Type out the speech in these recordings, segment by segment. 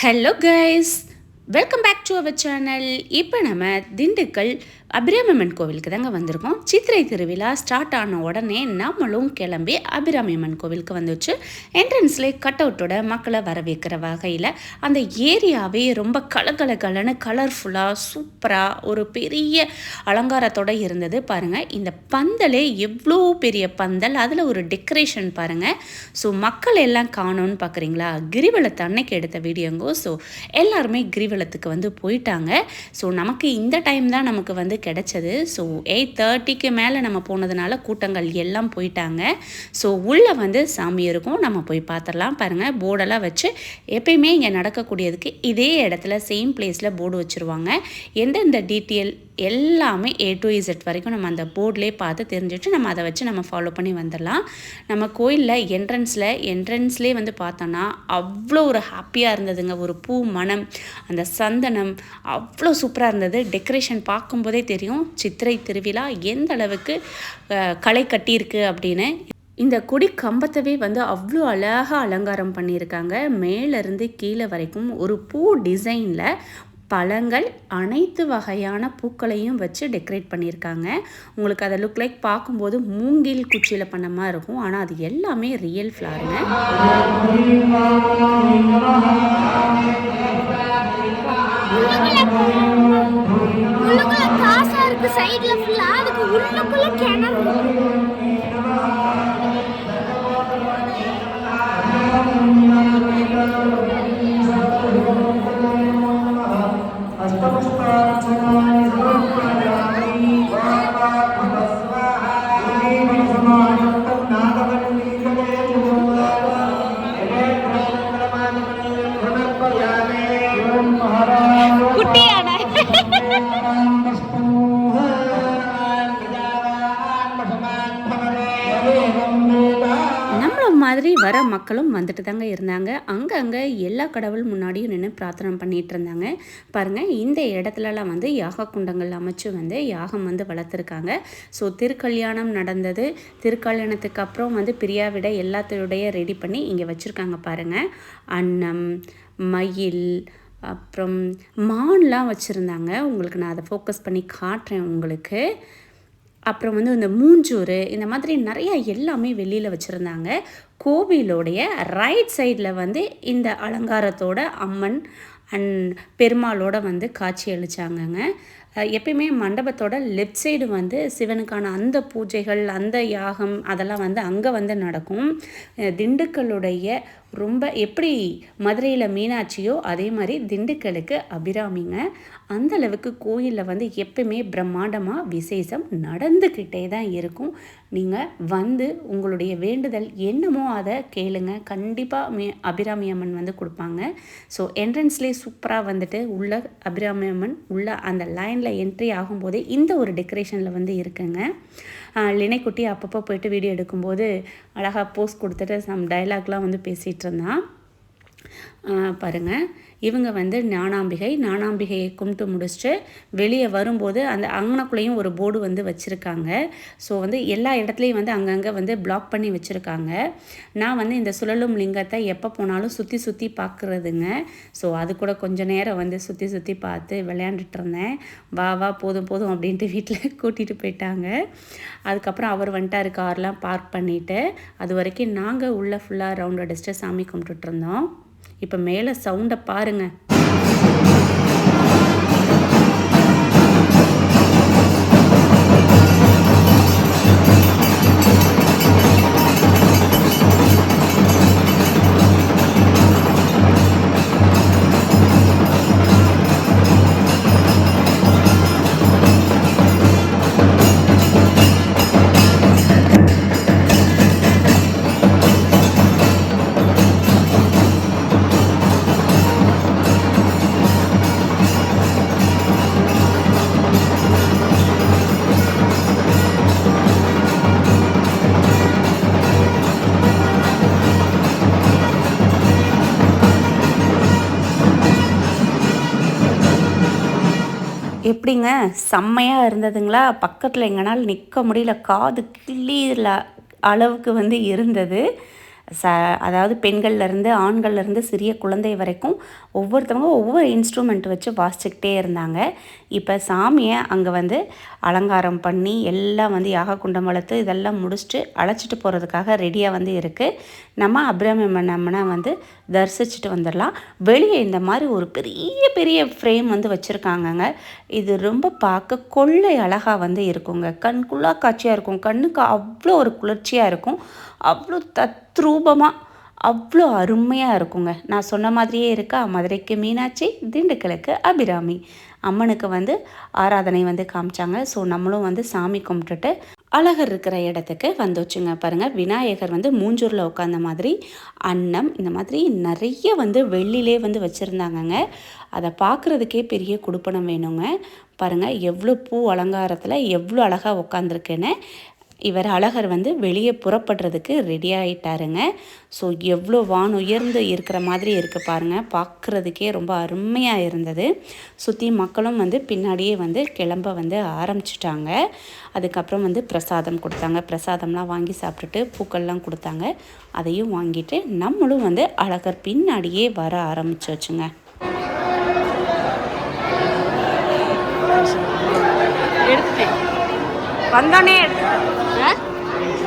Hello guys welcome back to our channel இப்போ நம்ம திண்டுக்கல் அபிராமியம்மன் கோவிலுக்கு தாங்க வந்திருக்கோம். சித்திரை திருவிழா ஸ்டார்ட் ஆன உடனே நம்மளும் கிளம்பி அபிராமியம்மன் கோவிலுக்கு வந்துச்சு. என்ட்ரன்ஸ்லேயே கட் அவுட்டோட மக்களை வரவேற்கிற வகையில் அந்த ஏரியாவே ரொம்ப கலகலகலன்னு கலர்ஃபுல்லாக சூப்பராக ஒரு பெரிய அலங்காரத்தோட இருந்தது. பாருங்கள் இந்த பந்தலே எவ்வளோ பெரிய பந்தல். அதில் ஒரு டெக்கரேஷன் பாருங்கள் ஸோ மக்கள் எல்லாம் காணோன்னு பார்க்குறீங்களா கிரிவலத்தை அன்னைக்கு எடுத்த வீடியோங்கோ ஸோ எல்லாருமே கிரிவலத்துக்கு வந்து போயிட்டாங்க. ஸோ நமக்கு இந்த டைம் தான் நமக்கு வந்து கிடைச்சது. ஸோ எயிட் தேர்ட்டிக்கு மேலே நம்ம போனதுனால கூட்டங்கள் எல்லாம் போயிட்டாங்க. ஸோ உள்ளே வந்து சாமி இருக்கும். நம்ம போய் பார்த்துடலாம் பாருங்கள் போர்டெல்லாம் வச்சு எப்பயுமே இங்கே நடக்கக்கூடியதுக்கு இதே இடத்துல சேம் பிளேஸில் போர்டு வச்சுருவாங்க. எந்தெந்த டீட்டெயில் எல்லாமே ஏ டு இசட் வரைக்கும் நம்ம அந்த போர்ட்லேயே பார்த்து தெரிஞ்சுட்டு நம்ம அதை வச்சு நம்ம ஃபாலோ பண்ணி வந்துடலாம். நம்ம கோயிலில் என்ட்ரன்ஸில் என்ட்ரன்ஸ்லேயே வந்து பார்த்தோன்னா அவ்வளோ ஒரு ஹாப்பியாக இருந்ததுங்க. ஒரு பூ மனம் அந்த சந்தனம் அவ்வளோ சூப்பராக இருந்தது. டெக்கரேஷன் பார்க்கும்போதே தெரியும் சித்திரை திருவிழா எந்த அளவுக்கு களை கட்டியிருக்கு அப்படின்னு. இந்த கொடி கம்பத்தவே வந்து அவ்வளோ அழகாக அலங்காரம் பண்ணியிருக்காங்க. மேலேருந்து கீழே வரைக்கும் ஒரு பூ டிசைனில் பழங்கள் அனைத்து வகையான பூக்களையும் வச்சு டெக்கரேட் பண்ணியிருக்காங்க. உங்களுக்கு அதை லுக் லைக் பார்க்கும்போது மூங்கில் குச்சியில் பண்ண மாதிரி இருக்கும். ஆனால் அது எல்லாமே ரியல் ஃப்ளாருங்க சைடில் ஃபுல்லாக அதுக்கு உள்ளுக்குள்ளே கிணறு. இருக்கு. வர மக்களும் வந்துட்டு தாங்க இருந்தாங்க. அங்கங்கே எல்லா கடவுள் முன்னாடியும் நின்று பிரார்த்தனை பண்ணிட்டு இருந்தாங்க. பாருங்கள் இந்த இடத்துலலாம் வந்து யாக குண்டங்கள் அமைச்சு வந்து யாகம் வந்து வளர்த்துருக்காங்க. ஸோ திருக்கல்யாணம் நடந்தது. திருக்கல்யாணத்துக்கு அப்புறம் வந்து பிரியாவிட எல்லாத்தையுடைய ரெடி பண்ணி இங்கே வச்சுருக்காங்க பாருங்கள் அன்னம் மயில் அப்புறம் மான்லாம் வச்சுருந்தாங்க. உங்களுக்கு நான் அதை ஃபோக்கஸ் பண்ணி காட்டுறேன் உங்களுக்கு. அப்புறம் வந்து இந்த மூஞ்சூறு இந்த மாதிரி நிறையா எல்லாமே வெளியில் வச்சுருந்தாங்க. கோவிலோடைய ரைட் சைடில் வந்து இந்த அலங்காரத்தோட அம்மன் அண்ட் பெருமாளோட வந்து காட்சி அளிச்சாங்கங்க. எப்பயுமே மண்டபத்தோட லெஃப்ட் சைடு வந்து சிவனுக்கான அந்த பூஜைகள் அந்த யாகம் அதெல்லாம் வந்து அங்கே வந்து நடக்கும். திண்டுக்கல்லுடைய ரொம்ப எப்படி மதுரையில் மீனாட்சியோ அதே மாதிரி திண்டுக்கலுக்கு அபிராமிங்க. அந்த அளவுக்கு கோயிலில் வந்து எப்பயுமே பிரம்மாண்டமாக விசேஷம் நடந்துக்கிட்டே தான் இருக்கும். நீங்கள் வந்து உங்களுடைய வேண்டுதல் என்னமோ அதை கேளுங்க. கண்டிப்பாக மே அபிராமி அம்மன் வந்து கொடுப்பாங்க. ஸோ என்ட்ரன்ஸ்லேயே சூப்பராக வந்துட்டு உள்ள அபிராமி அம்மன் உள்ள அந்த லைன் லைனில் என்ட்ரி ஆகும்போதே இந்த ஒரு டெக்கரேஷனில் வந்து இருக்குங்க. லினைக்குட்டி அப்பப்போ போயிட்டு வீடியோ எடுக்கும்போது அழகாக போஸ்ட் கொடுத்துட்டு சம் டைலாக்லாம் வந்து பேசிகிட்டு இருந்தான். பாருங்கள் பாருங்க. இவங்க வந்து ஞானாம்பிகை. ஞானாம்பிகையை கும்பிட்டு முடிச்சுட்டு வெளியே வரும்போது அந்த அங்கனக்குள்ளேயும் ஒரு போர்டு வந்து வச்சுருக்காங்க. ஸோ வந்து எல்லா இடத்துலையும் வந்து அங்கங்கே வந்து பிளாக் பண்ணி வச்சுருக்காங்க. நான் வந்து இந்த சுழலும் லிங்கத்தை எப்போ போனாலும் சுற்றி சுற்றி பார்க்குறதுங்க ஸோ அது கூட கொஞ்சம் நேரம் வந்து சுற்றி சுற்றி பார்த்து விளையாண்டுட்டு இருந்தேன் வா வா போதும் போதும் அப்படின்ட்டு வீட்டில் கூட்டிகிட்டு போயிட்டாங்க. அதுக்கப்புறம் அவர் வந்துட்டார் கார்லாம் பார்க் பண்ணிவிட்டு அது வரைக்கும் நாங்கள் உள்ளே ஃபுல்லாக ரவுண்ட் அடிச்சுட்டு சாமி கும்பிட்டுட்டு இருந்தோம் இப்போ மேலே சவுண்டை பாருங்கள் எப்படிங்க? செம்மையாக இருந்ததுங்களா? பக்கத்தில் எங்கனால் நிற்க முடியல. காது கிள்ளியில் அளவுக்கு வந்து இருந்தது. ச அதாவது பெண்கள்லேருந்து ஆண்கள்லேருந்து சிறிய குழந்தை வரைக்கும் ஒவ்வொருத்தவங்க ஒவ்வொரு இன்ஸ்ட்ருமெண்ட் வச்சு வாசிச்சுக்கிட்டே இருந்தாங்க. இப்போ சாமியை அங்கே வந்து அலங்காரம் பண்ணி எல்லாம் வந்து யாக குண்டம் வளர்த்து இதெல்லாம் முடிச்சுட்டு அழைச்சிட்டு போகிறதுக்காக ரெடியாக வந்து இருக்குது நம்ம அபிராமி வந்து தரிசிச்சுட்டு வந்துடலாம். வெளியே இந்த மாதிரி ஒரு பெரிய பெரிய ஃப்ரேம் வந்து வச்சுருக்காங்கங்க. இது ரொம்ப பார்க்க கொள்ளை அழகாக வந்து இருக்குங்க. கண்குள்ளா காட்சியாக இருக்கும். கண்ணுக்கு அவ்வளோ ஒரு குளிர்ச்சியாக இருக்கும். அவ்வளோ தத்ரூபமாக அவ்வளோ அருமையாக இருக்குங்க. நான் சொன்ன மாதிரியே இருக்கா? மதுரைக்கு மீனாட்சி திண்டுக்கலுக்கு அபிராமி. அம்மனுக்கு வந்து ஆராதனை வந்து காமிச்சாங்க. ஸோ நம்மளும் வந்து சாமி கும்பிட்டுட்டு அழகர் இருக்கிற இடத்துக்கு வந்துச்சுங்க. பாருங்கள் விநாயகர் வந்து மூஞ்சூரில் உட்காந்த மாதிரி அன்னம் இந்த மாதிரி நிறைய வந்து வெள்ளிலே வந்து வச்சுருந்தாங்கங்க. அதை பார்க்குறதுக்கே பெரிய கொடுப்பனம் வேணுங்க. பாருங்கள் எவ்வளோ பூ அலங்காரத்தில் எவ்வளோ அழகாக உட்காந்துருக்குன்னு இவர் அழகர் வந்து வெளியே புறப்படுறதுக்கு ரெடி ஆகிட்டாருங்க ஸோ எவ்வளோ வான் உயர்ந்து இருக்கிற மாதிரி இருக்குது பாருங்கள் பார்க்குறதுக்கே ரொம்ப அருமையாக இருந்தது. சுற்றி மக்களும் வந்து பின்னாடியே வந்து கிளம்ப வந்து ஆரம்பிச்சிட்டாங்க. அதுக்கப்புறம் வந்து பிரசாதம் கொடுத்தாங்க. பிரசாதம்லாம் வாங்கி சாப்பிட்டுட்டு பூக்கள்லாம் கொடுத்தாங்க. அதையும் வாங்கிட்டு நம்மளும் வந்து அழகர் பின்னாடியே வர ஆரம்பிச்சு வச்சுங்க எடுத்துட்டேன். வந்தோடனே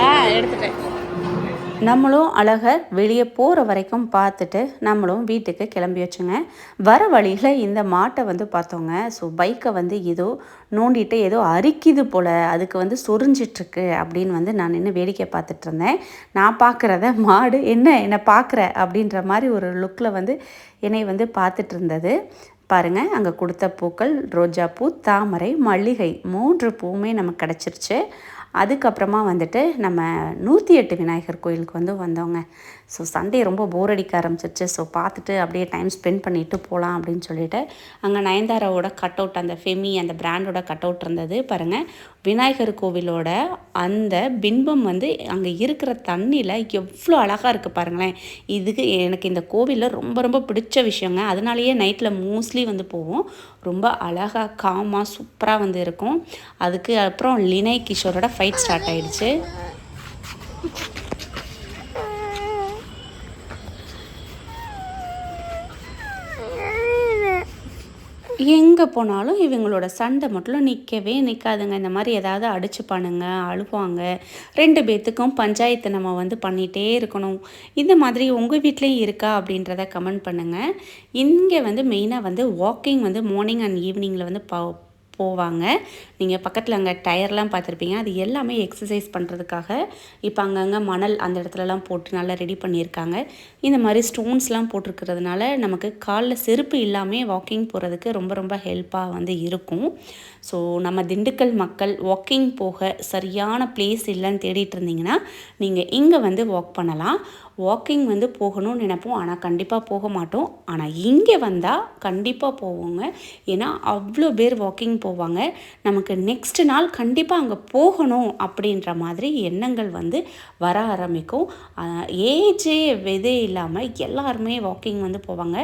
ஆ? எடுத்துட்டேன். நம்மளும் அழகர் வெளியே போகிற வரைக்கும் பார்த்துட்டு நம்மளும் வீட்டுக்கு கிளம்பி வச்சுங்க. வர வழியில் இந்த மாட்டை வந்து பார்த்தோங்க. ஸோ பைக்கை வந்து ஏதோ நோண்டிட்டு ஏதோ அரிக்குது போல். அதுக்கு வந்து சொரிஞ்சிட்ருக்கு அப்படின்னு வந்து நான் நின்று வேடிக்கை பார்த்துட்டு இருந்தேன். நான் பார்க்குறத மாடு என்ன என்னை பார்க்குற? அப்படின்ற மாதிரி ஒரு லுக்கில் வந்து என்னை வந்து பார்த்துட்டு இருந்தது. பாருங்கள் அங்கே கொடுத்த பூக்கள் ரோஜாப்பூ தாமரை மல்லிகை மூன்று பூவுமே நமக்கு கிடச்சிருச்சு. அதுக்கப்புறமா வந்துட்டு நம்ம நூற்றி எட்டு விநாயகர் கோயிலுக்கு வந்து வந்தோங்க. ஸோ சண்டே ரொம்ப போர் அடிக்க ஆரம்பிச்சிருச்சு. ஸோ பார்த்துட்டு அப்படியே டைம் ஸ்பெண்ட் பண்ணிவிட்டு போகலாம் அப்படின்னு சொல்லிட்டு அங்கே நயன்தாராவோட கட் அவுட் அந்த ஃபெமி அந்த பிராண்டோட கட் அவுட் இருந்தது. பாருங்கள் விநாயகர் கோவிலோட அந்த பின்பம் வந்து அங்கே இருக்கிற தண்ணியில் எவ்வளோ அழகாக இருக்குது பாருங்களேன். இதுக்கு எனக்கு இந்த கோவிலில் ரொம்ப ரொம்ப பிடிச்ச விஷயங்க. அதனாலேயே நைட்டில் மோஸ்ட்லி வந்து போவோம். ரொம்ப அழகாக காமாக சூப்பராக வந்து இருக்கும். அதுக்கு அப்புறம் லினை கிஷோரோட ஃபைட் ஸ்டார்ட் ஆகிடுச்சு எங்கே போனாலும் இவங்களோட சண்டை மட்டும் நிற்கவே நிற்காதுங்க இந்த மாதிரி ஏதாவது அடிச்சுப்பானுங்க அழுவாங்க. ரெண்டு பேர்த்துக்கும் பஞ்சாயத்து நம்ம வந்து பண்ணிகிட்டே இருக்கணும். இந்த மாதிரி உங்கள் வீட்லேயும் இருக்கா அப்படின்றத கமெண்ட் பண்ணுங்கள் இங்கே வந்து மெயினாக வந்து வாக்கிங் வந்து மார்னிங் அண்ட் ஈவினிங்கில் வந்து ப போவாங்க. நீங்கள் பக்கத்தில் அங்கே டயர்லாம் பார்த்துருப்பீங்க. அது எல்லாமே எக்ஸசைஸ் பண்ணுறதுக்காக இப்போ அங்கங்கே மணல் அந்த இடத்துலலாம் போட்டு நல்லா ரெடி பண்ணியிருக்காங்க. இந்த மாதிரி ஸ்டோன்ஸ்லாம் போட்டிருக்கிறதுனால நமக்கு காலில் செருப்பு இல்லாமல் வாக்கிங் போகிறதுக்கு ரொம்ப ரொம்ப ஹெல்ப்பாக வந்து இருக்கும். ஸோ நம்ம திண்டுக்கல் மக்கள் வாக்கிங் போக சரியான பிளேஸ் இல்லைன்னு தேடிட்டு இருந்தீங்கன்னா நீங்கள் இங்கே வந்து வாக் பண்ணலாம். வாக்கிங் வந்து போகணும்னு நினைப்போம். ஆனால் கண்டிப்பாக போக மாட்டோம். ஆனால் இங்கே வந்தால் கண்டிப்பாக போவோங்க. ஏன்னா அவ்வளோ பேர் வாக்கிங் போவாங்க. நமக்கு நெக்ஸ்ட் நாள் கண்டிப்பாக அங்கே போகணும் அப்படின்ற மாதிரி எண்ணங்கள் வந்து வர ஆரம்பிக்கும். ஏஜே விதே இல்லாமல் எல்லாருமே வாக்கிங் வந்து போவாங்க.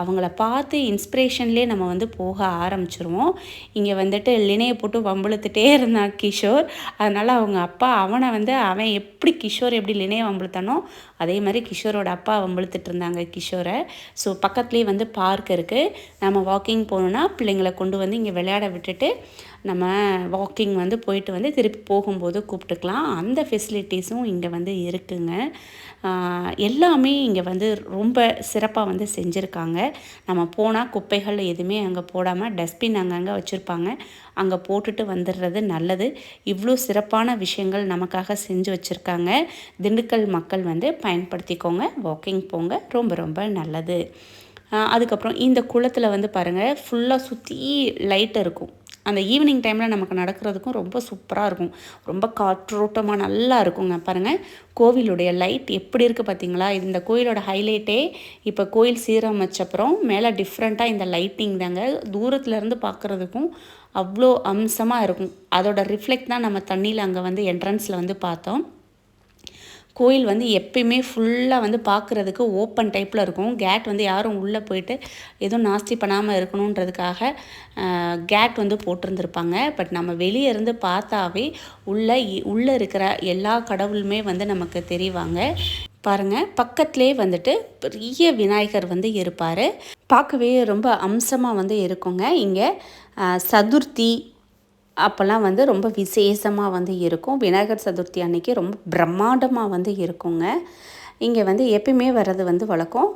அவங்கள பார்த்து இன்ஸ்பிரேஷன்லேயே நம்ம வந்து போக ஆரம்பிச்சிருவோம். இங்கே வந்துட்டு லினையை போட்டு வம்புழுத்துட்டே இருந்தான் கிஷோர். அதனால் அவங்க அப்பா அவனை வந்து அவன் எப்படி கிஷோர் எப்படி லினையை வம்புழுத்தானோ அதே அதே மாதிரி கிஷோரோட அப்பா வம்புழுத்துட்டு இருந்தாங்க கிஷோரை. ஸோ பக்கத்துலேயே வந்து பார்க் இருக்குது நம்ம வாக்கிங் போகணுன்னா பிள்ளைங்களை கொண்டு வந்து இங்கே விளையாட விட்டுட்டு நம்ம வாக்கிங் வந்து போயிட்டு வந்து திருப்பி போகும்போது கூப்பிட்டுக்கலாம். அந்த ஃபெசிலிட்டிஸும் இங்கே வந்து இருக்குங்க. எல்லாமே இங்கே வந்து ரொம்ப சிறப்பாக வந்து செஞ்சுருக்காங்க. நம்ம போனால் குப்பைகள் எதுவுமே அங்கே போடாமல் டஸ்ட்பின் அங்கங்கே வச்சுருப்பாங்க. அங்கே போட்டுட்டு வந்துடுறது நல்லது. இவ்வளோ சிறப்பான விஷயங்கள் நமக்காக செஞ்சு வச்சுருக்காங்க. திண்டுக்கல் மக்கள் வந்து பயன்படுத்திக்கோங்க. வாக்கிங் போங்க. ரொம்ப ரொம்ப நல்லது. அதுக்கப்புறம் இந்த குளத்தில் வந்து பாருங்கள் ஃபுல்லாக சுற்றி லைட் இருக்கும். அந்த ஈவினிங் டைமில் நமக்கு நடக்கிறதுக்கும் ரொம்ப சூப்பராக இருக்கும். ரொம்ப காற்றோட்டமாக நல்லா இருக்குங்க. பாருங்கள் கோவிலுடைய லைட் எப்படி இருக்குது பார்த்தீங்களா இந்த கோயிலோட ஹைலைட்டே இப்போ கோயில் சீரமைச்சப்புறம் மேலே டிஃப்ரெண்ட்டாக இந்த லைட்டிங் தாங்க. தூரத்துலேருந்து பார்க்குறதுக்கும் அவ்வளோ அம்சமாக இருக்கும். அதோட ரிஃப்ளெக்ட் தான் நம்ம தண்ணியில் அங்கே வந்து என்ட்ரன்ஸில் வந்து பார்த்தோம். கோயில் வந்து எப்பயுமே ஃபுல்லாக வந்து பார்க்குறதுக்கு ஓப்பன் டைப்பில் இருக்கும். கேட் வந்து யாரும் உள்ளே போயிட்டு எதுவும் நாஸ்தி பண்ணாமல் இருக்கணுன்றதுக்காக கேட் வந்து போட்டிருந்துருப்பாங்க. பட் நம்ம வெளியே இருந்து பார்த்தாவே உள்ளே உள்ளே இருக்கிற எல்லா கடவுளுமே வந்து நமக்கு தெரிவாங்க. பாருங்கள் பக்கத்துலேயே வந்துட்டு பெரிய விநாயகர் வந்து இருப்பார். பார்க்கவே ரொம்ப அம்சமாக வந்து இருக்குங்க. இங்கே சதுர்த்தி அப்போல்லாம் வந்து ரொம்ப விசேஷமாக வந்து இருக்கும். விநாயகர் சதுர்த்தி அன்னைக்கு ரொம்ப பிரம்மாண்டமாக வந்து இருக்குங்க. இங்கே வந்து எப்பயுமே வர்றது வந்து வழக்கம்.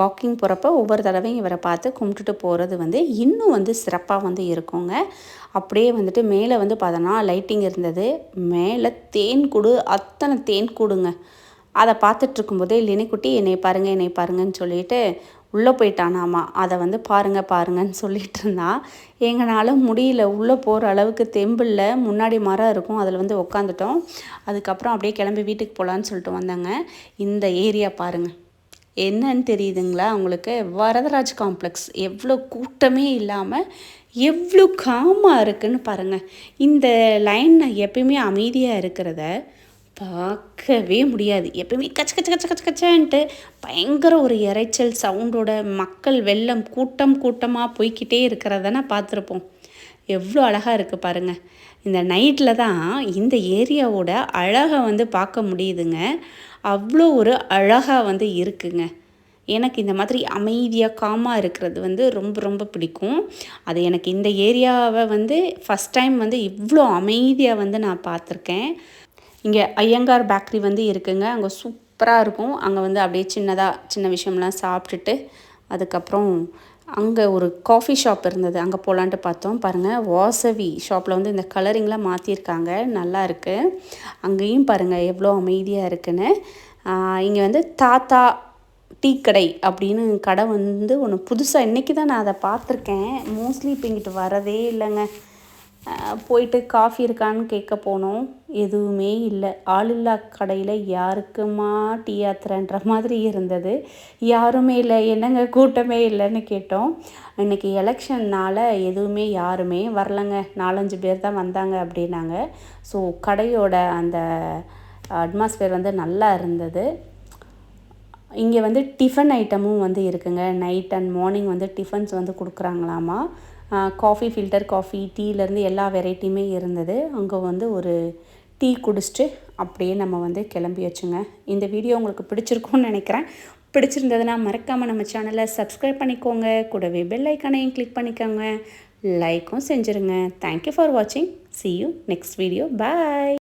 வாக்கிங் போகிறப்ப ஒவ்வொரு தடவையும் இவரை பார்த்து கும்பிட்டுட்டு போகிறது வந்து இன்னும் வந்து சிறப்பாக வந்து இருக்குங்க. அப்படியே வந்துட்டு மேலே வந்து பார்த்தோன்னா லைட்டிங் இருந்தது. மேலே தேன் கூடு அத்தனை தேன் கூடுங்க. அதை பார்த்துட்ருக்கும்போதே லினிக்குட்டி என்னை பாருங்கள் என்னை பாருங்கன்னு சொல்லிட்டு உள்ளே போயிட்டானாமா? அதை வந்து பாருங்க பாருங்கன்னு சொல்லிட்டு இருந்தான் எங்களால் முடியல. உள்ளே போகிற அளவுக்கு தெம்பில் முன்னாடி மரம் இருக்கும். அதில் வந்து உக்காந்துட்டோம். அதுக்கப்புறம் அப்படியே கிளம்பி வீட்டுக்கு போகலான்னு சொல்லிட்டு வந்தாங்க. இந்த ஏரியா பாருங்கள் என்னன்னு தெரியுதுங்களா உங்களுக்கு? வரதராஜ் காம்ப்ளெக்ஸ். எவ்வளோ கூட்டமே இல்லாமல் எவ்வளோ காமாக இருக்குதுன்னு பாருங்கள் இந்த லைன் எப்பயுமே அமைதியாக இருக்கிறத பார்க்கவே முடியாது. எப்பயுமே கச்ச கச்ச கச்ச கச்ச கச்சன்ட்டு பயங்கர ஒரு இரைச்சல் சவுண்டோட மக்கள் வெள்ளம் கூட்டம் கூட்டமாக போய்க்கிட்டே இருக்கிறதனா பார்த்துருப்போம். எவ்வளோ அழகாக இருக்குது பாருங்கள் இந்த நைட்டில் தான் இந்த ஏரியாவோட அழகை வந்து பார்க்க முடியுதுங்க. அவ்வளோ ஒரு அழகாக வந்து இருக்குங்க. எனக்கு இந்த மாதிரி அமைதியாக காமாக இருக்கிறது வந்து ரொம்ப ரொம்ப பிடிக்கும். அது எனக்கு இந்த ஏரியாவை வந்து ஃபஸ்ட் டைம் வந்து இவ்வளோ அமைதியாக வந்து நான் பார்த்துருக்கேன். இங்கே ஐயங்கார் பேக்கரி வந்து இருக்குங்க. அங்கே சூப்பராக இருக்கும். அங்கே வந்து அப்படியே சின்னதாக சின்ன விஷயம்லாம் சாப்பிட்டுட்டு அதுக்கப்புறம் அங்கே ஒரு காஃபி ஷாப் இருந்தது. அங்கே போகலான்ட்டு பார்த்தோம். பாருங்கள் வாசவி ஷாப்பில் வந்து இந்த கலரிங்லாம் மாற்றிருக்காங்க நல்லா இருக்குது அங்கேயும் பாருங்கள் எவ்வளோ அமைதியாக இருக்குன்னு. இங்கே வந்து தாத்தா டீ கடை அப்படின்னு கடை வந்து ஒன்று புதுசாக இன்றைக்கி தான் நான் அதை பார்த்துருக்கேன். மோஸ்ட்லி இப்போ இங்கிட்டு வரதே இல்லைங்க. போயிட்டு காஃபி இருக்கான்னு கேட்க போனோம். எதுவுமே இல்லை. ஆளில்லா கடையில் யாருக்குமா டீ ஆத்துறன்ற மாதிரி இருந்தது. யாருமே இல்லை. என்னங்க கூட்டமே இல்லைன்னு கேட்டோம். இன்றைக்கி எலெக்ஷன்னால் எதுவுமே யாருமே வரலங்க. நாலஞ்சு பேர் தான் வந்தாங்க அப்படின்னாங்க. ஸோ கடையோட அந்த அட்மாஸ்பியர் வந்து நல்லா இருந்தது. இங்கே வந்து டிஃபன் ஐட்டமும் வந்து இருக்குங்க. நைட் அண்ட் மார்னிங் வந்து டிஃபன்ஸ் வந்து கொடுக்குறாங்களாமா? காஃபி ஃபில்டர் காஃபி டீலேருந்து எல்லா வெரைட்டியுமே இருந்தது. அங்கே வந்து ஒரு டீ குடிச்சிட்டு அப்படியே நம்ம வந்து கிளம்பி வச்சுங்க. இந்த வீடியோ உங்களுக்கு பிடிச்சிருக்கும்னு நினைக்கிறேன். பிடிச்சிருந்ததுன்னா மறக்காமல் நம்ம சேனலை சப்ஸ்கிரைப் பண்ணிக்கோங்க. கூடவே பெல் ஐக்கானையும் கிளிக் பண்ணிக்கோங்க. லைக்கும் செஞ்சுருங்க. தேங்க்யூ ஃபார் வாட்சிங் see you next video bye